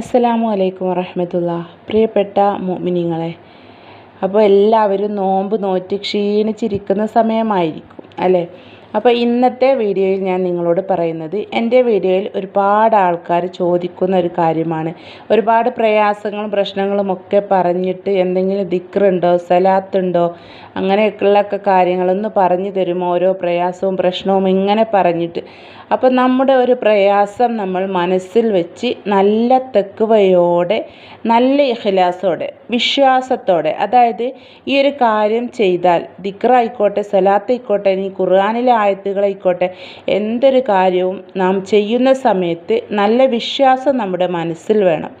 അസ്സലാമു അലൈക്കും വറഹമത്തുള്ള. പ്രിയപ്പെട്ട മുഅ്മിനീങ്ങളെ അപ്പോൾ എല്ലാവരും നോമ്പ് നോറ്റ് ക്ഷീണിച്ചിരിക്കുന്ന സമയമായിരിക്കും അല്ലേ? അപ്പോൾ ഇന്നത്തെ വീഡിയോയിൽ ഞാൻ നിങ്ങളോട് പറയുന്നത് എന്റെ വീഡിയോയിൽ ഒരുപാട് ആൾക്കാർ ചോദിക്കുന്ന ഒരു കാര്യമാണ്. ഒരുപാട് പ്രയാസങ്ങളും പ്രശ്നങ്ങളും ഒക്കെ പറഞ്ഞിട്ട് എന്തെങ്കിലും ദിക്റുണ്ടോ സലാത്തുണ്ടോ അങ്ങനെയൊക്കെയുള്ള കാര്യങ്ങളൊന്ന് പറഞ്ഞു തരുമോ ഓരോ പ്രയാസവും പ്രശ്നവും ഇങ്ങനെ പറഞ്ഞിട്ട്. അപ്പോൾ നമ്മുടെ ഒരു പ്രയാസം നമ്മൾ മനസ്സിൽ വെച്ച് നല്ല തെക്കുവയോടെ നല്ല ഇഖ്ലാസോടെ വിശ്വാസത്തോടെ അതായത് ഈ ഒരു കാര്യം ചെയ്താൽ ദിക്റായിക്കോട്ടെ സലാത്തായിക്കോട്ടെ ഇനി ഖുർആാനിലെ ആയത്തുകളായിക്കോട്ടെ എന്തൊരു കാര്യവും നാം ചെയ്യുന്ന സമയത്ത് നല്ല വിശ്വാസം നമ്മുടെ മനസ്സിൽ വേണം.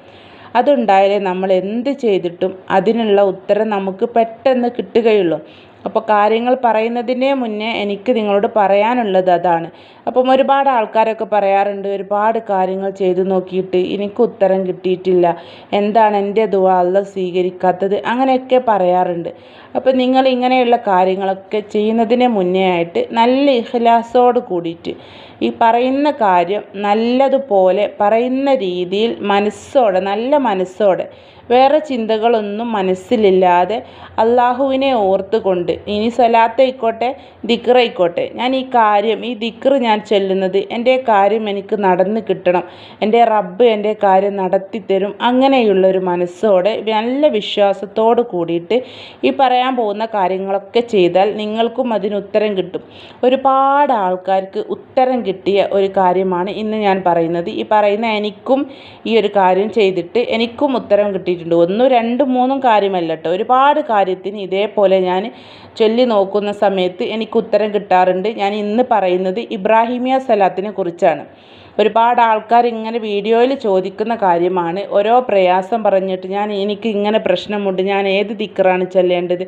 അതുണ്ടായാലേ നമ്മൾ എന്ത് ചെയ്തിട്ടും അതിനുള്ള ഉത്തരം നമുക്ക് പെട്ടെന്ന് കിട്ടുകയുള്ളൂ. അപ്പോൾ കാര്യങ്ങൾ പറയുന്നതിന് മുന്നേ എനിക്ക് നിങ്ങളോട് പറയാനുള്ളത് അതാണ്. അപ്പം ഒരുപാട് ആൾക്കാരൊക്കെ പറയാറുണ്ട് ഒരുപാട് കാര്യങ്ങൾ ചെയ്തു നോക്കിയിട്ട് എനിക്ക് ഉത്തരം കിട്ടിയിട്ടില്ല. എന്താണ് എന്റെ ദുആ അല്ല സ്വീകരിക്കാത്തത്? അങ്ങനെയൊക്കെ പറയാറുണ്ട്. അപ്പോൾ നിങ്ങൾ ഇങ്ങനെയുള്ള കാര്യങ്ങളൊക്കെ ചെയ്യുന്നതിന് മുന്നേ ആയിട്ട് നല്ല ഇഹ്ലാസോട് കൂടിയിട്ട് ഈ പറയുന്ന കാര്യം നല്ലതുപോലെ പറയുന്ന രീതിയിൽ മനസ്സോടെ നല്ല മനസ്സോടെ വേറെ ചിന്തകളൊന്നും മനസ്സിലില്ലാതെ അള്ളാഹുവിനെ ഓർത്തുകൊണ്ട് ഇനി സ്വലാത്തായിക്കോട്ടെ ദിക്റായിക്കോട്ടെ ഞാൻ ഈ കാര്യം ഈ ദിക്റ് ഞാൻ ചൊല്ലുന്നത് എന്റെ കാര്യം എനിക്ക് നടന്ന് കിട്ടണം. എന്റെ റബ്ബ് എന്റെ കാര്യം നടത്തിത്തരും അങ്ങനെയുള്ളൊരു മനസ്സോടെ നല്ല വിശ്വാസത്തോട് കൂടിയിട്ട് ഈ പറയാൻ പോകുന്ന കാര്യങ്ങളൊക്കെ ചെയ്താൽ നിങ്ങൾക്കും അതിന് ഉത്തരം കിട്ടും. ഒരുപാട് ആൾക്കാർക്ക് ഉത്തരം കിട്ടിയ ഒരു കാര്യമാണ് ഇന്ന് ഞാൻ പറയുന്നത്. ഈ പറയുന്ന എനിക്കും ഈ ഒരു കാര്യം ചെയ്തിട്ട് എനിക്കും ഉത്തരം കിട്ടിയിട്ടുണ്ട് ഒന്നും രണ്ടും മൂന്നും കാര്യമല്ല കേട്ടോ ഒരുപാട് കാര്യത്തിന് ഇതേപോലെ ഞാൻ ചൊല്ലി നോക്കുന്ന സമയത്ത് എനിക്ക് ഉത്തരം കിട്ടാറുണ്ട്. ഞാൻ ഇന്ന് പറയുന്നത് ഇബ്രാഹിമിയ സലാത്തിനെ കുറിച്ചാണ്. ഒരുപാട് ആൾക്കാർ ഇങ്ങനെ വീഡിയോയിൽ ചോദിക്കുന്ന കാര്യമാണ്. ഓരോ പ്രയാസം പറഞ്ഞിട്ട് ഞാൻ എനിക്ക് ഇങ്ങനെ പ്രശ്നമുണ്ട്. ഞാൻ ഏത് ദിക്കറാണ് ചെല്ലേണ്ടത്?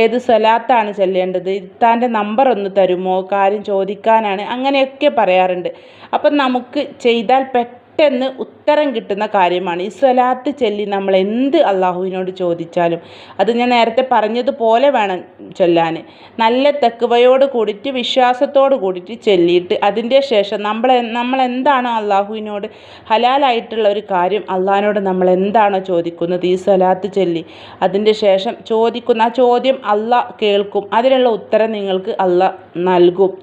ഏത് സ്വലാത്താണ് ചെല്ലേണ്ടത്? ഇത്താന്റെ നമ്പർ ഒന്ന് തരുമോ? കാര്യം ചോദിക്കാനാണ് അങ്ങനെയൊക്കെ പറയാറുണ്ട്. അപ്പം നമുക്ക് ചെയ്താൽ പെട്ടെന്ന് പെട്ടെന്ന് ഉത്തരം കിട്ടുന്ന കാര്യമാണ്. ഈ സ്വലാത്ത് ചൊല്ലി നമ്മൾ എന്ത് അള്ളാഹുവിനോട് ചോദിച്ചാലും അത് ഞാൻ നേരത്തെ പറഞ്ഞതുപോലെ വേണം ചൊല്ലാൻ. നല്ല തെക്കുവയോട് കൂടിയിട്ട് വിശ്വാസത്തോട് കൂടിയിട്ട് ചൊല്ലിയിട്ട് അതിന്റെ ശേഷം നമ്മൾ നമ്മൾ എന്താണോ അള്ളാഹുവിനോട് ഹലാലായിട്ടുള്ള ഒരു കാര്യം അള്ളാഹിനോട് നമ്മൾ എന്താണോ ചോദിക്കുന്നത് ഈ സ്വലാത്ത് ചൊല്ലി അതിന്റെ ശേഷം ചോദിക്കുന്ന ആ ചോദ്യം അള്ളാഹ് കേൾക്കും. അതിനുള്ള ഉത്തരം നിങ്ങൾക്ക് അള്ളാഹ് നൽകും.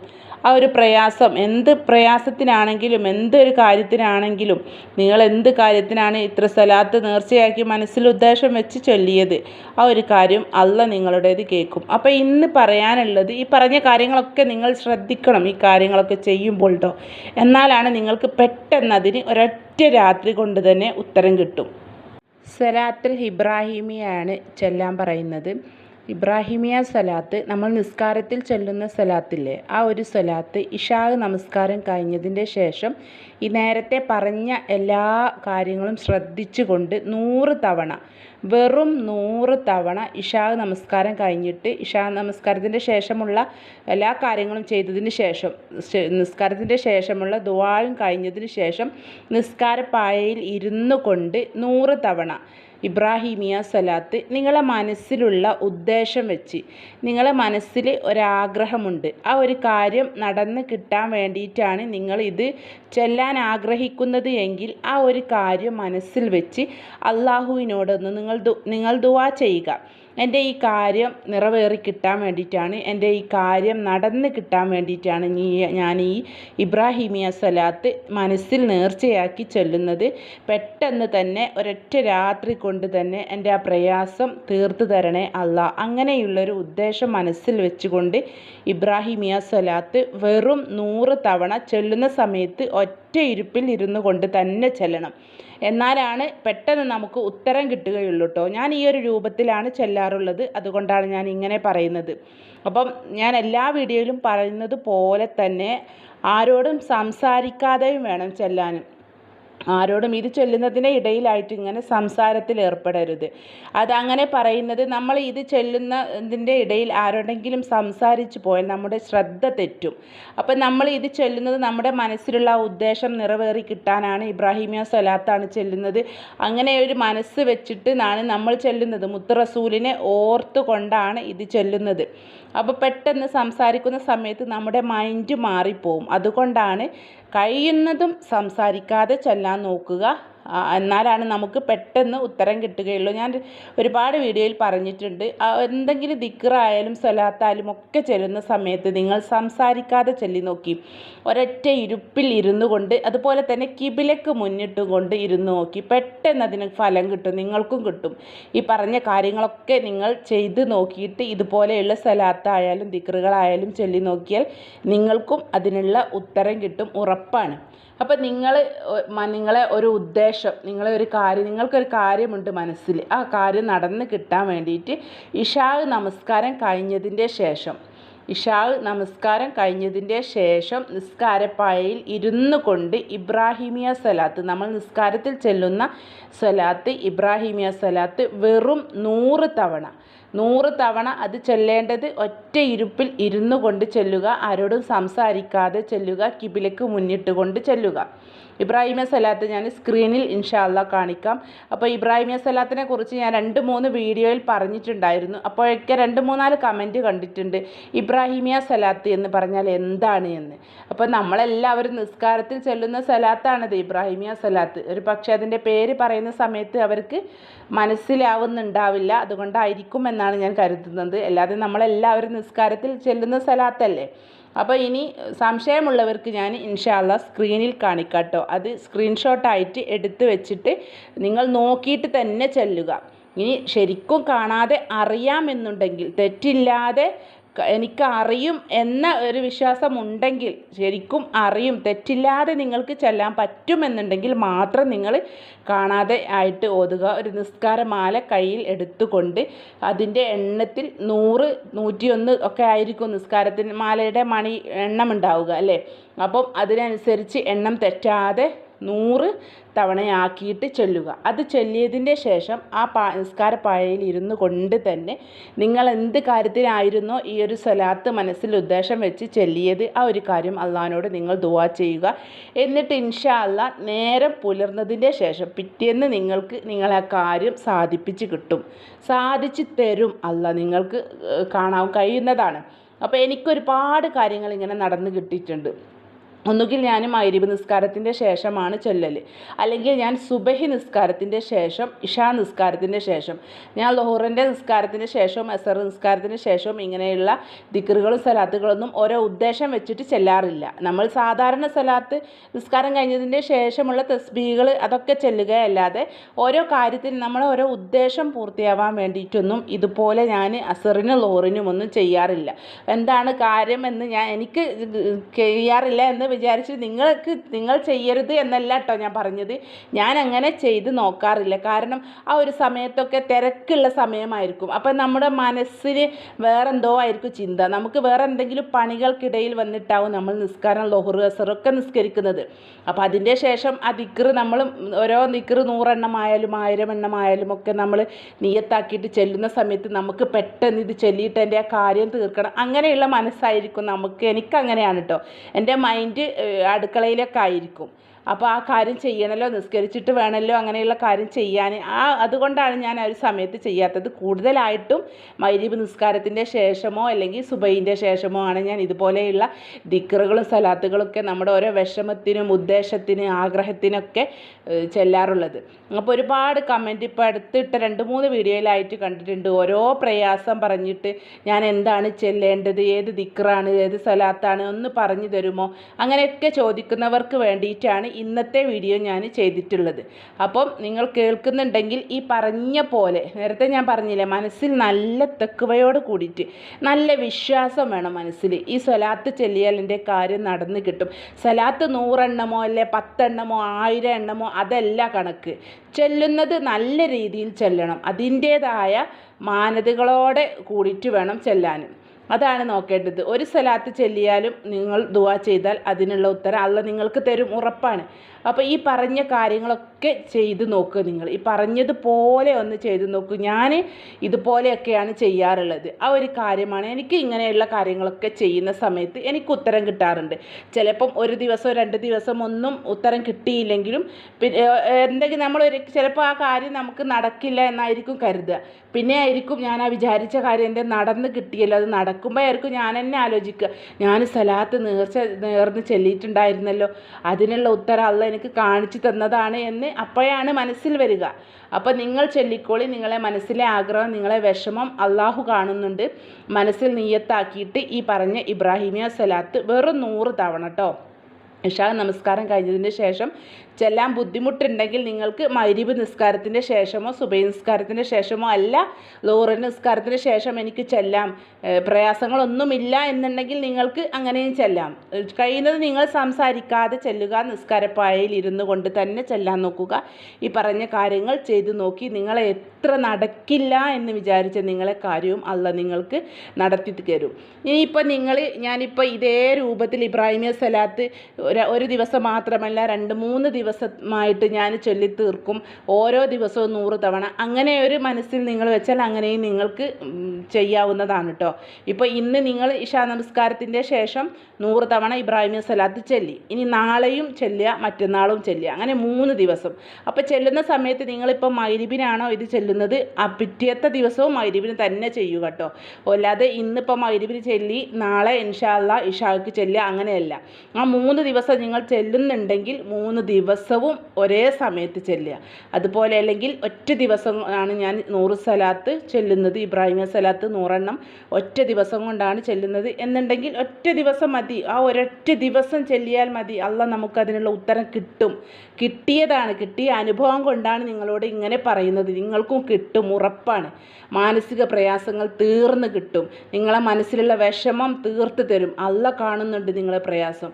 ആ ഒരു പ്രയാസം. എന്ത് പ്രയാസത്തിനാണെങ്കിലും എന്തൊരു കാര്യത്തിനാണെങ്കിലും നിങ്ങൾ എന്ത് കാര്യത്തിനാണ് ഇത്ര സ്ഥലത്ത് നേർച്ചയാക്കി മനസ്സിൽ ഉദ്ദേശം വെച്ച് ചൊല്ലിയത്? ആ ഒരു കാര്യം അല്ല നിങ്ങളുടേത് കേൾക്കും. അപ്പോൾ ഇന്ന് പറയാനുള്ളത് ഈ പറഞ്ഞ കാര്യങ്ങളൊക്കെ നിങ്ങൾ ശ്രദ്ധിക്കണം ഈ കാര്യങ്ങളൊക്കെ ചെയ്യുമ്പോൾ കേട്ടോ എന്നാലാണ് നിങ്ങൾക്ക് പെട്ടെന്ന് അതിന് ഒരൊറ്റ രാത്രി കൊണ്ട് തന്നെ ഉത്തരം കിട്ടും. സലാത്തുൽ ഇബ്രാഹിമിയാണ് ചെല്ലാൻ പറയുന്നത്. ഇബ്രാഹിമിയ സലാത്ത് നമ്മൾ നിസ്കാരത്തിൽ ചൊല്ലുന്ന സലാത്തില്ലേ? ആ ഒരു സലാത്ത് ഇഷാഹ് നമസ്കാരം കഴിഞ്ഞതിന്റെ ശേഷം ഈ നേരത്തെ പറഞ്ഞ എല്ലാ കാര്യങ്ങളും ശ്രദ്ധിച്ചുകൊണ്ട് നൂറ് തവണ വെറും നൂറ് തവണ ഇഷാഹ് നമസ്കാരം കഴിഞ്ഞിട്ട് ഇഷാ നമസ്കാരത്തിന്റെ ശേഷമുള്ള എല്ലാ കാര്യങ്ങളും ചെയ്തതിന് ശേഷം നിസ്കാരത്തിന്റെ ശേഷമുള്ള ദുവാഴും കഴിഞ്ഞതിന് ശേഷം നിസ്കാരപ്പായയിൽ ഇരുന്നു കൊണ്ട് നൂറ് തവണ ഇബ്രാഹിമിയ സലാത്ത് നിങ്ങളെ മനസ്സിലുള്ള ഉദ്ദേശം വെച്ച് നിങ്ങളെ മനസ്സിൽ ഒരാഗ്രഹമുണ്ട്. ആ ഒരു കാര്യം നടന്ന് കിട്ടാൻ വേണ്ടിയിട്ടാണ് നിങ്ങൾ ഇത് ചെല്ലാൻ ആഗ്രഹിക്കുന്നത് എങ്കിൽ ആ ഒരു കാര്യം മനസ്സിൽ വെച്ച് അള്ളാഹുവിനോടൊന്ന് നിങ്ങൾ നിങ്ങൾ ദുവാ ചെയ്യുക. എന്റെ ഈ കാര്യം നിറവേറി കിട്ടാൻ വേണ്ടിയിട്ടാണ് എന്റെ ഈ കാര്യം നടന്ന് കിട്ടാൻ വേണ്ടിയിട്ടാണ് നീ ഞാൻ ഈ ഇബ്രാഹിമിയ സലാത്ത് മനസ്സിൽ നേർച്ചയാക്കി ചൊല്ലുന്നത്. പെട്ടെന്ന് തന്നെ ഒരൊറ്റ രാത്രി കൊണ്ട് തന്നെ എന്റെ ആ പ്രയാസം തീർത്തു തരണേ അല്ല. അങ്ങനെയുള്ളൊരു ഉദ്ദേശം മനസ്സിൽ വെച്ചുകൊണ്ട് ഇബ്രാഹിമിയ സലാത്ത് വെറും നൂറ് തവണ ചൊല്ലുന്ന സമയത്ത് ഒറ്റ ഇരുപ്പിൽ ഇരുന്നു കൊണ്ട് തന്നെ ചെല്ലണം. എന്നാലാണ് പെട്ടെന്ന് നമുക്ക് ഉത്തരം കിട്ടുകയുള്ളൂ കേട്ടോ ഞാൻ ഈ ഒരു രൂപത്തിലാണ് ചെല്ലാറുള്ളത് അതുകൊണ്ടാണ് ഞാൻ ഇങ്ങനെ പറയുന്നത്. അപ്പം ഞാൻ എല്ലാ വീഡിയോയിലും പറയുന്നത് പോലെ തന്നെ ആരോടും സംസാരിക്കാതെയും വേണം ചെല്ലാനും. ആരോടും ഇത് ചൊല്ലുന്നതിന് ഇടയിലായിട്ട് ഇങ്ങനെ സംസാരത്തിൽ ഏർപ്പെടരുത്. അതങ്ങനെ പറയുന്നത് നമ്മൾ ഇത് ചൊല്ലുന്നതിന്റെ ഇടയിൽ ആരോടെങ്കിലും സംസാരിച്ചു പോയാൽ നമ്മുടെ ശ്രദ്ധ തെറ്റും. അപ്പം നമ്മൾ ഇത് ചൊല്ലുന്നത് നമ്മുടെ മനസ്സിലുള്ള ഉദ്ദേശം നിറവേറി കിട്ടാനാണ് ഇബ്രാഹിമിയ സ്വലാത്താണ് ചെല്ലുന്നത്. അങ്ങനെ ഒരു മനസ്സ് വെച്ചിട്ട് ആണ് നമ്മൾ ചെല്ലുന്നത്. മുത്തറസൂലിനെ ഓർത്തുകൊണ്ടാണ് ഇത് ചൊല്ലുന്നത്. അപ്പോൾ പെട്ടെന്ന് സംസാരിക്കുന്ന സമയത്ത് നമ്മുടെ മൈൻഡ് മാറിപ്പോവും. അതുകൊണ്ടാണ് കഴിയുന്നതും സംസാരിക്കാതെ ചൊല്ലാൻ നോക്കുക. എന്നാലാണ് നമുക്ക് പെട്ടെന്ന് ഉത്തരം കിട്ടുകയുള്ളൂ. ഞാൻ ഒരുപാട് വീഡിയോയിൽ പറഞ്ഞിട്ടുണ്ട്. എന്തെങ്കിലും ദിക്റായാലും സ്വലാത്തായാലും ഒക്കെ ചെല്ലുന്ന സമയത്ത് നിങ്ങൾ സംസാരിക്കാതെ ചൊല്ലി നോക്കി. ഒരൊറ്റ ഇരുപ്പിൽ ഇരുന്നു കൊണ്ട് അതുപോലെ തന്നെ കിബിലക്ക് മുന്നിട്ട് കൊണ്ട് ഇരുന്ന് നോക്കി. പെട്ടെന്ന് അതിന് ഫലം കിട്ടും നിങ്ങൾക്കും കിട്ടും. ഈ പറഞ്ഞ കാര്യങ്ങളൊക്കെ നിങ്ങൾ ചെയ്ത് നോക്കിയിട്ട് ഇതുപോലെയുള്ള സ്വലാത്തായാലും ദിക്റുകളായാലും ചൊല്ലി നോക്കിയാൽ നിങ്ങൾക്കും അതിനുള്ള ഉത്തരം കിട്ടും ഉറപ്പാണ്. അപ്പം നിങ്ങൾ നിങ്ങളെ ഒരു ഉദ്ദേശം നിങ്ങളെ ഒരു കാര്യം നിങ്ങൾക്കൊരു കാര്യമുണ്ട് മനസ്സിൽ. ആ കാര്യം നടന്ന് കിട്ടാൻ വേണ്ടിയിട്ട് ഇഷാവ് നമസ്കാരം കഴിഞ്ഞതിന്റെ ശേഷം ഇഷാവ് നമസ്കാരം കഴിഞ്ഞതിന്റെ ശേഷം നിസ്കാരപ്പായയിൽ ഇരുന്നു കൊണ്ട് ഇബ്രാഹിമിയ സലാത്ത് നമ്മൾ നിസ്കാരത്തിൽ ചെല്ലുന്ന സലാത്ത് ഇബ്രാഹിമിയ സലാത്ത് വെറും നൂറ് തവണ. നൂറ് തവണ അത് ചൊല്ലേണ്ടത് ഒറ്റ ഇരുപ്പിൽ ഇരുന്നു കൊണ്ട് ചെല്ലുക ആരോടും സംസാരിക്കാതെ ചെല്ലുക കിബിലക്ക് മുന്നിട്ട് കൊണ്ട് ചെല്ലുക. ഇബ്രാഹിമിയ സലാത്ത് ഞാൻ സ്ക്രീനിൽ ഇൻഷാല്ല കാണിക്കാം. അപ്പോൾ ഇബ്രാഹിമിയ സലാത്തിനെ കുറിച്ച് ഞാൻ രണ്ട് മൂന്ന് വീഡിയോയിൽ പറഞ്ഞിട്ടുണ്ടായിരുന്നു. അപ്പോഴൊക്കെ രണ്ട് മൂന്നാൽ കമന്റ് കണ്ടിട്ടുണ്ട്. ഇബ്രാഹിമിയ സലാത്ത് എന്ന് പറഞ്ഞാൽ എന്താണ് എന്ന്. അപ്പോൾ നമ്മളെല്ലാവരും നിസ്കാരത്തിൽ ചെല്ലുന്ന സലാത്താണത് ഇബ്രാഹിമിയ സലാത്ത്. ഒരു പക്ഷേ അതിന്റെ പേര് പറയുന്ന സമയത്ത് അവർക്ക് മനസ്സിലാവുന്നുണ്ടാവില്ല. അതുകൊണ്ടായിരിക്കും എന്നാണ് ഞാൻ കരുതുന്നത്. അല്ലാതെ നമ്മളെല്ലാവരും നിസ്കാരത്തിൽ ചെല്ലുന്ന സലാത്തല്ലേ? അപ്പോൾ ഇനി സംശയമുള്ളവർക്ക് ഞാൻ ഇൻഷാല്ല സ്ക്രീനിൽ കാണിക്കാട്ടോ. അത് സ്ക്രീൻഷോട്ടായിട്ട് എടുത്തു വെച്ചിട്ട് നിങ്ങൾ നോക്കിയിട്ട് തന്നെ ചെല്ലുക. ഇനി ശരിക്കും കാണാതെ അറിയാമെന്നുണ്ടെങ്കിൽ തെറ്റില്ലാതെ ക- എനിക്ക് അറിയും എന്ന ഒരു വിശ്വാസമുണ്ടെങ്കിൽ ശരിക്കും അറിയും തെറ്റില്ലാതെ നിങ്ങൾക്ക് ചെല്ലാൻ പറ്റുമെന്നുണ്ടെങ്കിൽ മാത്രം നിങ്ങൾ കാണാതെ ആയിട്ട് ഓതുക. ഒരു നിസ്കാരമാല കയ്യിൽ എടുത്തുകൊണ്ട് അതിന്റെ എണ്ണത്തിൽ നൂറ് നൂറ്റിയൊന്ന് ഒക്കെ ആയിരിക്കും നിസ്കാരത്തിന് മാലയുടെ മണി എണ്ണം ഉണ്ടാവുക അല്ലേ? അപ്പം അതിനനുസരിച്ച് എണ്ണം തെറ്റാതെ നൂറ് തവണയാക്കിയിട്ട് ചൊല്ലുക. അത് ചൊല്ലിയതിന്റെ ശേഷം ആ പാ നിസ്കാരപ്പായയിൽ ഇരുന്നു കൊണ്ട് തന്നെ നിങ്ങൾ എന്ത് കാര്യത്തിനായിരുന്നോ ഈ ഒരു സ്വലാത്ത് മനസ്സിൽ ഉദ്ദേശം വെച്ച് ചൊല്ലിയത് ആ ഒരു കാര്യം അള്ളഹാനോട് നിങ്ങൾ ദുവാ ചെയ്യുക. എന്നിട്ട് ഇൻഷാ അല്ലാ നേരം പുലർന്നതിന്റെ ശേഷം പിറ്റേന്ന് നിങ്ങൾക്ക് നിങ്ങൾ ആ കാര്യം സാധിപ്പിച്ച് കിട്ടും. സാധിച്ചു തരും അല്ല നിങ്ങൾക്ക് കാണാൻ കഴിയുന്നതാണ്. അപ്പോൾ എനിക്കൊരുപാട് കാര്യങ്ങൾ ഇങ്ങനെ നടന്നു കിട്ടിയിട്ടുണ്ട്. ഒന്നുകിൽ ഞാൻ മൈരിബ് നിസ്കാരത്തിന്റെ ശേഷമാണ് ചൊല്ലൽ അല്ലെങ്കിൽ ഞാൻ സുബഹി നിസ്കാരത്തിന്റെ ശേഷം ഇഷാ നിസ്കാരത്തിന്റെ ശേഷം ഞാൻ ലോഹറിന്റെ നിസ്കാരത്തിന്റെ ശേഷവും അസർ നിസ്കാരത്തിന്റെ ശേഷവും ഇങ്ങനെയുള്ള ദിക്കറുകളും സലാത്തുകളൊന്നും ഓരോ ഉദ്ദേശം വെച്ചിട്ട് ചെല്ലാറില്ല. നമ്മൾ സാധാരണ സലാത്ത് നിസ്കാരം കഴിഞ്ഞതിന്റെ ശേഷമുള്ള തസ്ബീകൾ അതൊക്കെ ചെല്ലുകയല്ലാതെ ഓരോ കാര്യത്തിന് നമ്മൾ ഓരോ ഉദ്ദേശം പൂർത്തിയാവാൻ വേണ്ടിയിട്ടൊന്നും ഇതുപോലെ ഞാൻ അസറിനും ലോറിനും ഒന്നും ചെയ്യാറില്ല. എന്താണ് കാര്യമെന്ന് ഞാൻ എനിക്ക് ചെയ്യാറില്ല എന്ന് വിചാരിച്ച് നിങ്ങൾക്ക് നിങ്ങൾ ചെയ്യരുത് എന്നല്ല കേട്ടോ ഞാൻ പറഞ്ഞത്. ഞാൻ അങ്ങനെ ചെയ്ത് നോക്കാറില്ല. കാരണം ആ ഒരു സമയത്തൊക്കെ തിരക്കുള്ള സമയമായിരിക്കും. അപ്പം നമ്മുടെ മനസ്സിന് വേറെന്തോ ആയിരിക്കും ചിന്ത. നമുക്ക് വേറെ എന്തെങ്കിലും പണികൾക്കിടയിൽ വന്നിട്ടാവും നമ്മൾ നിസ്കാരം ലൊഹറ് അസറൊക്കെ നിസ്കരിക്കുന്നത്. അപ്പോൾ അതിന്റെ ശേഷം ആ ദിക്കറ് നമ്മൾ ഓരോ നിക്കറ് നൂറെണ്ണമായാലും ആയിരം എണ്ണമായാലും ഒക്കെ നമ്മൾ നിയത്താക്കിയിട്ട് ചെല്ലുന്ന സമയത്ത് നമുക്ക് പെട്ടെന്ന് ഇത് ചൊല്ലിയിട്ട് എന്റെ ആ കാര്യം തീർക്കണം. അങ്ങനെയുള്ള മനസ്സായിരിക്കും നമുക്ക്. എനിക്ക് അങ്ങനെയാണ് കേട്ടോ എന്റെ മൈൻഡ് അടുക്കളയിലൊക്കെ ആയിരിക്കും. അപ്പോൾ ആ കാര്യം ചെയ്യണമല്ലോ നിസ്കരിച്ചിട്ട് വേണമല്ലോ അങ്ങനെയുള്ള കാര്യം ചെയ്യാൻ ആ അതുകൊണ്ടാണ് ഞാൻ ആ ഒരു സമയത്ത് ചെയ്യാത്തത്. കൂടുതലായിട്ടും മൈരീബ് നിസ്കാരത്തിന്റെ ശേഷമോ അല്ലെങ്കിൽ സുബൈന്റെ ശേഷമോ ആണ് ഞാൻ ഇതുപോലെയുള്ള ദിക്കറുകളും സലാത്തുകളൊക്കെ നമ്മുടെ ഓരോ വിഷമത്തിനും ഉദ്ദേശത്തിന് ആഗ്രഹത്തിനൊക്കെ ചെല്ലാറുള്ളത്. അപ്പോൾ ഒരുപാട് കമന്റ് ഇപ്പോൾ അടുത്തിട്ട രണ്ട് മൂന്ന് വീഡിയോയിലായിട്ട് കണ്ടിട്ടുണ്ട്. ഓരോ പ്രയാസം പറഞ്ഞിട്ട് ഞാൻ എന്താണ് ചെല്ലേണ്ടത്? ഏത് ദിക്കറാണ് ഏത് സലാത്താണ്? ഒന്ന് പറഞ്ഞു തരുമോ? അങ്ങനെയൊക്കെ ചോദിക്കുന്നവർക്ക് വേണ്ടിയിട്ടാണ് ഇന്നത്തെ വീഡിയോ ഞാൻ ചെയ്തിട്ടുള്ളത്. അപ്പം നിങ്ങൾ കേൾക്കുന്നുണ്ടെങ്കിൽ ഈ പറഞ്ഞ പോലെ നേരത്തെ ഞാൻ പറഞ്ഞില്ലേ മനസ്സിൽ നല്ല തെക്കുവയോട് കൂടിയിട്ട് നല്ല വിശ്വാസം വേണം മനസ്സിൽ. ഈ സ്വലാത്ത് ചെല്ലിയാൽ എന്റെ കാര്യം നടന്നു കിട്ടും. സ്വലാത്ത് നൂറെണ്ണമോ അല്ലെ പത്തെണ്ണമോ ആയിരം എണ്ണമോ അതല്ല കണക്ക്. ചെല്ലുന്നത് നല്ല രീതിയിൽ ചെല്ലണം. അതിന്റേതായ മാനതകളോടെ കൂടിയിട്ട് വേണം ചെല്ലാനും അതാണ് നോക്കേണ്ടത്. ഒരു സ്ഥലത്ത് ചെല്ലിയാലും നിങ്ങൾ ദുവാ ചെയ്താൽ അതിനുള്ള ഉത്തരം അല്ല നിങ്ങൾക്ക് തരും ഉറപ്പാണ്. അപ്പോൾ ഈ പറഞ്ഞ കാര്യങ്ങളൊക്കെ ചെയ്ത് നോക്കുക നിങ്ങൾ. ഈ പറഞ്ഞതുപോലെ ഒന്ന് ചെയ്ത് നോക്കൂ. ഞാൻ ഇതുപോലെയൊക്കെയാണ് ചെയ്യാറുള്ളത്. ആ ഒരു കാര്യമാണ്. എനിക്ക് ഇങ്ങനെയുള്ള കാര്യങ്ങളൊക്കെ ചെയ്യുന്ന സമയത്ത് എനിക്ക് ഉത്തരം കിട്ടാറുണ്ട്. ചിലപ്പം ഒരു ദിവസം രണ്ട് ദിവസം ഒന്നും ഉത്തരം കിട്ടിയില്ലെങ്കിലും പിന്നെ എന്തെങ്കിലും നമ്മളൊരു ചിലപ്പോൾ ആ കാര്യം നമുക്ക് നടക്കില്ല എന്നായിരിക്കും കരുതുക. പിന്നെ ആയിരിക്കും ഞാൻ ആ വിചാരിച്ച കാര്യം എന്റെ നടന്ന് കിട്ടിയല്ലോ. അത് നടക്കുമ്പോഴായിരിക്കും ഞാൻ തന്നെ ആലോചിക്കുക. ഞാൻ സ്ഥലത്ത് നേർച്ച നേർന്ന് ചെല്ലിയിട്ടുണ്ടായിരുന്നല്ലോ. അതിനുള്ള ഉത്തരം അല്ല എനിക്ക് കാണിച്ചു തന്നതാണ് എന്ന് അപ്പോഴാണ് മനസ്സിൽ വരിക. അപ്പോൾ നിങ്ങൾ ചൊല്ലിക്കോളി. നിങ്ങളെ മനസ്സിലെ ആഗ്രഹം നിങ്ങളെ വിഷമം അള്ളാഹു കാണുന്നുണ്ട്. മനസ്സിൽ നീയത്താക്കിയിട്ട് ഈ പറഞ്ഞ ഇബ്രാഹിമിയ സലാത്ത് വെറും നൂറ് തവണ കേട്ടോ. ഇഷാ നമസ്കാരം കഴിഞ്ഞതിന് ശേഷം ചെല്ലാൻ ബുദ്ധിമുട്ടുണ്ടെങ്കിൽ നിങ്ങൾക്ക് മൈരിബ് നിസ്കാരത്തിന്റെ ശേഷമോ സുബൈ നിസ്കാരത്തിന്റെ ശേഷമോ അല്ല ലോറി നിസ്കാരത്തിന് ശേഷം എനിക്ക് ചെല്ലാം. പ്രയാസങ്ങളൊന്നുമില്ല എന്നുണ്ടെങ്കിൽ നിങ്ങൾക്ക് അങ്ങനെയും ചെല്ലാം. കഴിയുന്നത് നിങ്ങൾ സംസാരിക്കാതെ ചെല്ലുക നിസ്കാരപ്പായയിൽ ഇരുന്നു കൊണ്ട് തന്നെ ചെല്ലാൻ നോക്കുക. ഈ പറഞ്ഞ കാര്യങ്ങൾ ചെയ്തു നോക്കി നിങ്ങളെ എത്ര നടക്കില്ല എന്ന് വിചാരിച്ച നിങ്ങളെ കാര്യവും അല്ല നിങ്ങൾക്ക് നടത്തി തരും. ഇനിയിപ്പോൾ നിങ്ങൾ ഞാനിപ്പോൾ ഇതേ രൂപത്തിൽ ഇബ്രാഹിമിയ സലാത്ത് ഒരു ദിവസം മാത്രമല്ല രണ്ട് മൂന്ന് ദിവസമായിട്ട് ഞാൻ ചൊല്ലി തീർക്കും ഓരോ ദിവസവും നൂറ് തവണ. അങ്ങനെ ഒരു മനസ്സിൽ നിങ്ങൾ വെച്ചാൽ അങ്ങനെയും നിങ്ങൾക്ക് ചെയ്യാവുന്നതാണ് കേട്ടോ ഇപ്പോൾ ഇന്ന് നിങ്ങൾ ഇഷാ നമസ്കാരത്തിന്റെ ശേഷം നൂറ് തവണ ഇബ്രാഹിം സലാത്ത് ചൊല്ലി. ഇനി നാളെയും ചെല്ലുക മറ്റന്നാളും ചെല്ലുക. അങ്ങനെ മൂന്ന് ദിവസം. അപ്പോൾ ചെല്ലുന്ന സമയത്ത് നിങ്ങളിപ്പോൾ മൈരിബിനാണോ ഇത് ചെല്ലുന്നത്? ആ പിറ്റേത്തെ ദിവസവും മൈരിബിന് തന്നെ ചെയ്യുക കേട്ടോ അല്ലാതെ ഇന്നിപ്പോൾ മൈരിബിന് ചെല്ലി നാളെ ഇൻഷാല്ല ഇഷാക്ക് ചെല്ലുക അങ്ങനെയല്ല. ആ മൂന്ന് ദിവസം നിങ്ങൾ ചെല്ലുന്നുണ്ടെങ്കിൽ മൂന്ന് ദിവസവും ഒരേ സമയത്ത് ചെല്ലുക. അതുപോലെ അല്ലെങ്കിൽ ഒറ്റ ദിവസം ആണ് ഞാൻ നൂറ് സലാത്ത് ചെല്ലുന്നത് ഇബ്രാഹിമ സലാത്ത് നൂറെണ്ണം ഒറ്റ ദിവസം കൊണ്ടാണ് ചെല്ലുന്നത്. എന്നുണ്ടെങ്കിൽ ഒറ്റ ദിവസം മതി. ആ ഒരൊറ്റ ദിവസം ചെല്ലിയാൽ മതി. അല്ല നമുക്കതിനുള്ള ഉത്തരം കിട്ടും. കിട്ടിയതാണ്. കിട്ടിയ അനുഭവം കൊണ്ടാണ് നിങ്ങളോട് ഇങ്ങനെ പറയുന്നത്. നിങ്ങൾക്കും കിട്ടും. ഉറപ്പാണ്. മാനസിക പ്രയാസങ്ങൾ തീർന്നു കിട്ടും. നിങ്ങളെ മനസ്സിലുള്ള വിഷമം തീർത്ത് തരും. അല്ല കാണുന്നുണ്ട് നിങ്ങളെ പ്രയാസം.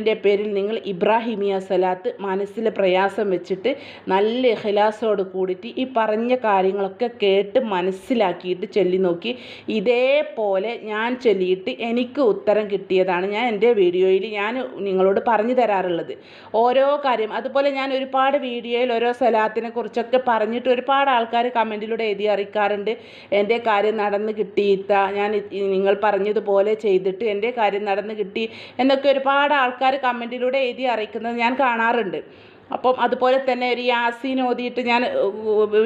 റസൂലിന്റെ പേരിൽ നിങ്ങൾ ഇബ്രാഹിമിയ സലാത്ത് മനസ്സിൽ പ്രയാസം വെച്ചിട്ട് നല്ല ഇഖലാസോട് കൂടിയിട്ട് ഈ പറഞ്ഞ കാര്യങ്ങളൊക്കെ കേട്ട് മനസ്സിലാക്കിയിട്ട് ചൊല്ലി നോക്കി. ഇതേപോലെ ഞാൻ ചൊല്ലിയിട്ട് എനിക്ക് ഉത്തരം കിട്ടിയതാണ് ഞാൻ എന്റെ വീഡിയോയിൽ ഞാൻ നിങ്ങളോട് പറഞ്ഞു തരാറുള്ളത്. ഓരോ കാര്യം അതുപോലെ ഞാൻ ഒരുപാട് വീഡിയോയിൽ ഓരോ സലാത്തിനെ കുറിച്ചൊക്കെ പറഞ്ഞിട്ട് ഒരുപാട് ആൾക്കാർ കമന്റിലൂടെ എഴുതി അറിയിക്കാറുണ്ട്. എന്റെ കാര്യം നടന്ന് കിട്ടിയിത്ത ഞാൻ നിങ്ങൾ പറഞ്ഞതുപോലെ ചെയ്തിട്ട് എന്റെ കാര്യം നടന്ന് കിട്ടി എന്നൊക്കെ ഒരുപാട് ആൾക്കാർ കമന്റിലൂടെ എഴുതി അറിയിക്കുന്നത് ഞാൻ കാണാറുണ്ട്. അപ്പം അതുപോലെ തന്നെ ഒരു യാസീൻ ഓതിയിട്ട് ഞാൻ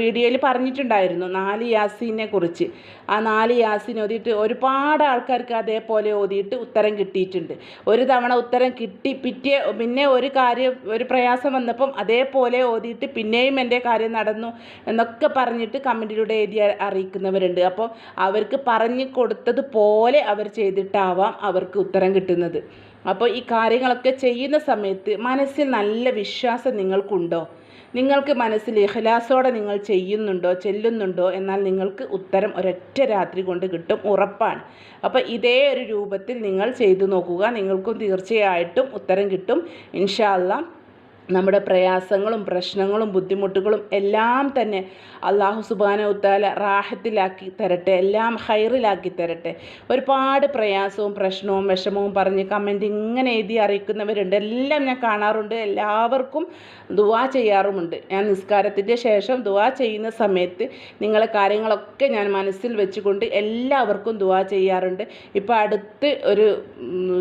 വീഡിയോയിൽ പറഞ്ഞിട്ടുണ്ടായിരുന്നു നാല് യാസീനെ കുറിച്ച്. ആ നാല് യാസീൻ ഓതിയിട്ട് ഒരുപാട് ആൾക്കാർക്ക് അതേപോലെ ഓതിയിട്ട് ഉത്തരം കിട്ടിയിട്ടുണ്ട്. ഒരു തവണ ഉത്തരം കിട്ടി പിറ്റേ പിന്നെ ഒരു കാര്യം ഒരു പ്രയാസം വന്നപ്പം അതേപോലെ ഓതിയിട്ട് പിന്നെയും എന്റെ കാര്യം നടന്നു എന്നൊക്കെ പറഞ്ഞിട്ട് കമന്റിലൂടെ എഴുതി അറിയിക്കുന്നവരുണ്ട്. അപ്പോൾ അവർക്ക് പറഞ്ഞു കൊടുത്തതുപോലെ അവർ ചെയ്തിട്ടാവാം അവർക്ക് ഉത്തരം കിട്ടുന്നത്. അപ്പോൾ ഈ കാര്യങ്ങളൊക്കെ ചെയ്യുന്ന സമയത്ത് മനസ്സിൽ നല്ല വിശ്വാസം നിങ്ങൾക്കുണ്ടോ? നിങ്ങൾക്ക് മനസ്സിൽ ഇഹ്ലാസോടെ നിങ്ങൾ ചെയ്യുന്നുണ്ടോ ചെല്ലുന്നുണ്ടോ? എന്നാൽ നിങ്ങൾക്ക് ഉത്തരം ഒരൊറ്റ രാത്രി കൊണ്ട് കിട്ടും ഉറപ്പാണ്. അപ്പോൾ ഇതേ ഒരു രൂപത്തിൽ നിങ്ങൾ ചെയ്തു നോക്കുക. നിങ്ങൾക്കും തീർച്ചയായിട്ടും ഉത്തരം കിട്ടും. ഇൻഷാല്ലാം നമ്മുടെ പ്രയാസങ്ങളും പ്രശ്നങ്ങളും ബുദ്ധിമുട്ടുകളും എല്ലാം തന്നെ അള്ളാഹു സുബാന ഉത്താല റാഹത്തിലാക്കി തരട്ടെ എല്ലാം ഹൈറിലാക്കി തരട്ടെ. ഒരുപാട് പ്രയാസവും പ്രശ്നവും വിഷമവും പറഞ്ഞ് കമന്റ് ഇങ്ങനെ എഴുതി അറിയിക്കുന്നവരുണ്ട്. എല്ലാം ഞാൻ കാണാറുണ്ട്. എല്ലാവർക്കും ദുവാ ചെയ്യാറുമുണ്ട്. ഞാൻ നിസ്കാരത്തിന്റെ ശേഷം ദുവാ ചെയ്യുന്ന സമയത്ത് നിങ്ങളെ കാര്യങ്ങളൊക്കെ ഞാൻ മനസ്സിൽ വെച്ചുകൊണ്ട് എല്ലാവർക്കും ദുവാ ചെയ്യാറുണ്ട്. ഇപ്പോൾ അടുത്ത് ഒരു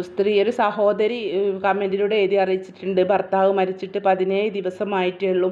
സ്ത്രീ ഒരു സഹോദരി കമന്റിലൂടെ എഴുതി അറിയിച്ചിട്ടുണ്ട്. ഭർത്താവ് മരിച്ചിട്ട് മരിച്ചിട്ട് പതിനേഴ് ദിവസമായിട്ടേ ഉള്ളൂ.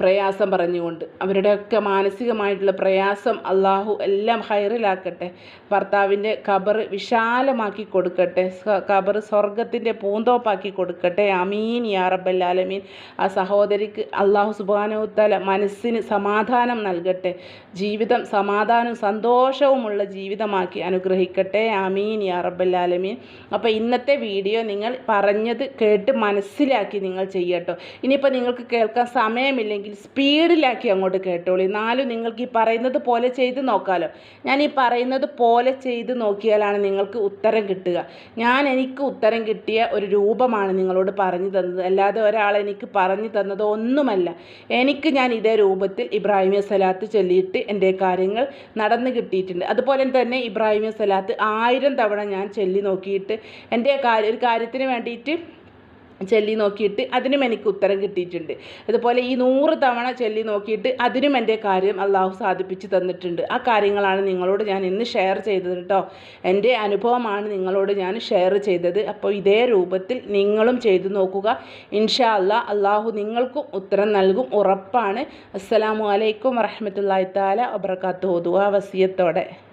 പ്രയാസം പറഞ്ഞുകൊണ്ട്. അവരുടെയൊക്കെ മാനസികമായിട്ടുള്ള പ്രയാസം അള്ളാഹു എല്ലാം ഹൈറിലാക്കട്ടെ. ഭർത്താവിന്റെ ഖബർ വിശാലമാക്കി കൊടുക്കട്ടെ. ഖബർ സ്വർഗത്തിന്റെ പൂന്തോപ്പാക്കി കൊടുക്കട്ടെ. അമീൻ യാ റബ്ബല്ലാലമീൻ ആ സഹോദരിക്ക് അള്ളാഹു സുബാനോത്തല മനസ്സിന് സമാധാനം നൽകട്ടെ. ജീവിതം സമാധാനവും സന്തോഷവുമുള്ള ജീവിതമാക്കി അനുഗ്രഹിക്കട്ടെ. അമീൻ യാ റബ്ബല്ലാലമീൻ അപ്പോൾ ഇന്നത്തെ വീഡിയോ നിങ്ങൾ പറഞ്ഞത് കേട്ട് മനസ്സിലാക്കി നിങ്ങൾ ചെയ്യട്ടോ. ഇനിയിപ്പോൾ നിങ്ങൾക്ക് കേൾക്കാൻ സമയം സമയമില്ലെങ്കിൽ സ്പീഡിലാക്കി അങ്ങോട്ട് കേട്ടോളൂ. നാലും നിങ്ങൾക്ക് ഈ പറയുന്നത് പോലെ ചെയ്ത് നോക്കാമല്ലോ ഞാൻ ഈ പറയുന്നത് പോലെ ചെയ്ത് നോക്കിയാലാണ് നിങ്ങൾക്ക് ഉത്തരം കിട്ടുക. ഞാൻ എനിക്ക് ഉത്തരം കിട്ടിയ ഒരു രൂപമാണ് നിങ്ങളോട് പറഞ്ഞു തന്നത്. അല്ലാതെ ഒരാൾ എനിക്ക് പറഞ്ഞു തന്നത് ഒന്നുമല്ല. എനിക്ക് ഞാൻ ഇതേ രൂപത്തിൽ ഇബ്രാഹിമിയ സലാത്ത് ചൊല്ലിയിട്ട് എന്റെ കാര്യങ്ങൾ നടന്നു കിട്ടിയിട്ടുണ്ട്. അതുപോലെ തന്നെ ഇബ്രാഹിമിയ സലാത്ത് ആയിരം തവണ ഞാൻ ചൊല്ലി നോക്കിയിട്ട് എന്റെ കാര്യ ഒരു കാര്യത്തിന് വേണ്ടിയിട്ട് ചൊല്ലി നോക്കിയിട്ട് അതിനും എനിക്ക് ഉത്തരം കിട്ടിയിട്ടുണ്ട്. അതുപോലെ ഈ നൂറ് തവണ ചൊല്ലി നോക്കിയിട്ട് അതിനും എന്റെ കാര്യം അള്ളാഹു സാധിപ്പിച്ച് തന്നിട്ടുണ്ട്. ആ കാര്യങ്ങളാണ് നിങ്ങളോട് ഞാൻ ഇന്ന് ഷെയർ ചെയ്തത് കേട്ടോ. എന്റെ അനുഭവമാണ് നിങ്ങളോട് ഞാൻ ഷെയർ ചെയ്തത്. അപ്പോൾ ഇതേ രൂപത്തിൽ നിങ്ങളും ചെയ്തു നോക്കുക. ഇൻഷാ അല്ലാ അള്ളാഹു നിങ്ങൾക്കും ഉത്തരം നൽകും. ഉറപ്പാണ്. അസ്സലാമു അലൈക്കും വറഹമത്തല്ലാത്താല താല വബർക്കാത്തു വസിയത്തോടെ.